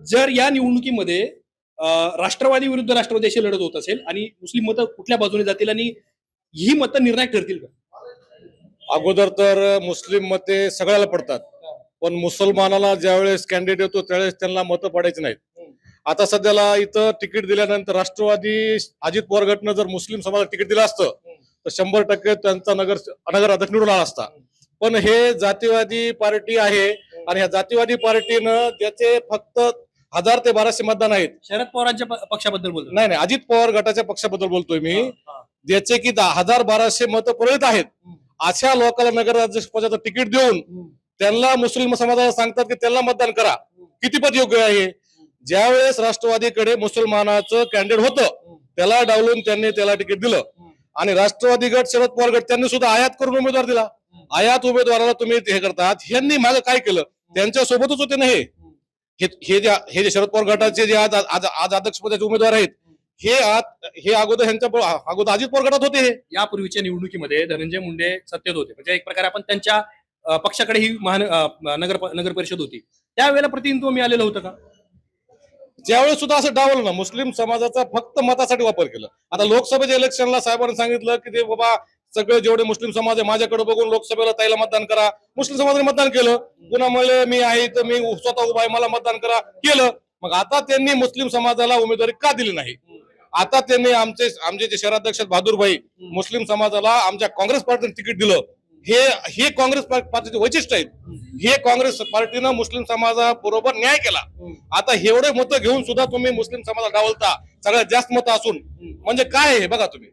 जर या निवडणुकीमध्ये राष्ट्रवादी विरुद्ध राष्ट्रवादी अशी लढत होत असेल आणि मुस्लिम मतं कुठल्या बाजूने जातील आणि ही मतं निर्णायक ठरतील का? अगोदर तर मुस्लिम मते सगळ्याला पडतात. पण मुसलमानाला ज्यावेळेस कॅन्डिडेट येतो त्यावेळेस त्यांना मतं पडायची नाहीत. आता सध्याला इथं तिकीट दिल्यानंतर राष्ट्रवादी अजित पवार गटनं जर मुस्लिम समाजाला तिकीट दिलं असतं तर शंभर टक्के त्यांचा नगर नगर अध्यक्ष निवडून आला असता. पण हे जातीवादी पार्टी आहे आणि ह्या जातीवादी पार्टीनं त्याचे फक्त हजार ते बाराशे मतदान आहेत. शरद पवारांच्या प- पक्षाबद्दल बोलतो नाही नाही अजित पवार गटाच्या पक्षाबद्दल बोलतोय मी. हा. ज्याचे की दहा- हजार बाराशे मतं पुरवित आहेत. अशा लोकांना नगराध्यक्ष पदाचं तिकीट देऊन त्यांना मुस्लिम समाजाला सांगतात की त्यांना मतदान करा. कितीपत योग्य आहे? ज्या वेळेस राष्ट्रवादीकडे मुसलमानाचं कॅन्डिडेट होतं त्याला डावलून त्यांनी त्याला तिकीट दिलं. आणि राष्ट्रवादी गट शरद पवार गट त्यांनी सुद्धा आयात करून उमेदवार दिला. आयात उमेदवाराला तुम्ही हे करतात. ह्यांनी मागे काय केलं? त्यांच्या सोबतच होते ना हे. हे- हे जे हे जे शरद पवार गटाचे जे आज आज आज अध्यक्षपदाचे उमेदवार आहेत हे आज हे अगोदर ह्यांच्या प- अगोदर अजित पवार गटात होते यापूर्वीच्या निवडणुकीमध्ये धनंजय मुंडे सत्तेत होते. म्हणजे एक प्रकारे आपण त्यांच्या पक्षाकडे ही महान नगर नगर परिषद होती. त्यावेळेला प्रतिनिधित्व मिळालेलं होतं का? ज्यावेळेस सुद्धा असं डावलं ना मुस्लिम समाजाचा फक्त मतासाठी वापर केला. आता लोकसभेच्या इलेक्शनला साहेबांनी सांगितलं की ते बाबा सगळे जेवढे मुस्लिम समाज आहे माझ्याकडे बघून लोकसभेला ताईला मतदान करा. मुस्लिम समाजाने मतदान केलं. पुन्हा मला मी आहे तर मी स्वतः उभा आहे मला मतदान करा केलं. मग आता त्यांनी मुस्लिम समाजाला उमेदवारी का दिली नाही? आता त्यांनी आमचे आमचे जे शहराध्यक्ष आहेत मुस्लिम समाजाला आमच्या काँग्रेस पार्टीने तिकीट दिलं. हे हे काँग्रेस पार्टीचे वैशिष्ट्य आहेत. हे काँग्रेस पार्टीनं मुस्लिम समाजाबरोबर न्याय केला. आता एवढे मतं घेऊन सुद्धा तुम्ही मुस्लिम समाजाला डावलता. सगळ्यात जास्त मतं असून. म्हणजे काय आहे हे बघा तुम्ही.